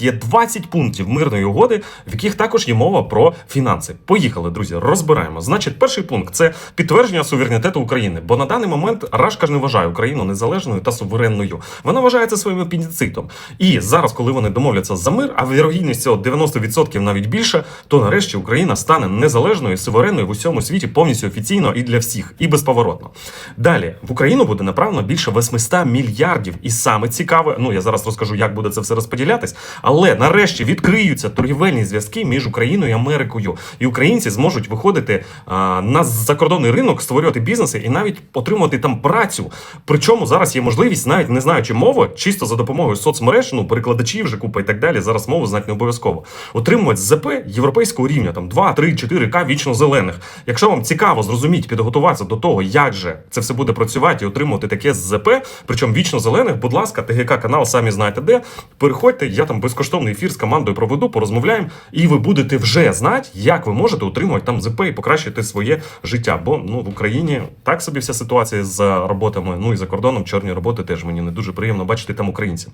Є 20 пунктів мирної угоди, в яких також є мова про фінанси. Поїхали, друзі, розбираємо. Значить, перший пункт це підтвердження суверенітету України. Бо на даний момент Рашка ж не вважає Україну незалежною та суверенною. Вона вважає це своїм апендицитом. І зараз, коли вони домовляться за мир, а вірогідність цього 90% навіть більше, то нарешті Україна стане незалежною, суверенною в усьому світі повністю офіційно і для всіх, і безповоротно. Далі в Україну буде направлено більше 800 мільярдів. І саме цікаве, ну я зараз розкажу, як буде це все розподілятись. Але нарешті відкриються торгівельні зв'язки між Україною і Америкою, і українці зможуть виходити а, на закордонний ринок, створювати бізнеси і навіть отримувати там працю. Причому зараз є можливість, навіть не знаючи мови, чисто за допомогою соцмереж, ну перекладачів вже купа і так далі. Зараз мову знати не обов'язково. Отримувати ЗП європейського рівня, там 2, 3, 4К вічно зелених. Якщо вам цікаво зрозуміти, підготуватися до того, як же це все буде працювати і отримувати таке ЗП, причому вічно зелених, будь ласка, ТГК канал, самі знаєте де. Переходьте, я там безкоштовний ефір з командою проведу, порозмовляємо, і ви будете вже знати, як ви можете отримувати там ЗП і покращити своє життя. Бо ну в Україні так собі вся ситуація з роботами. Ну і за кордоном чорні роботи теж мені не дуже приємно бачити там українців.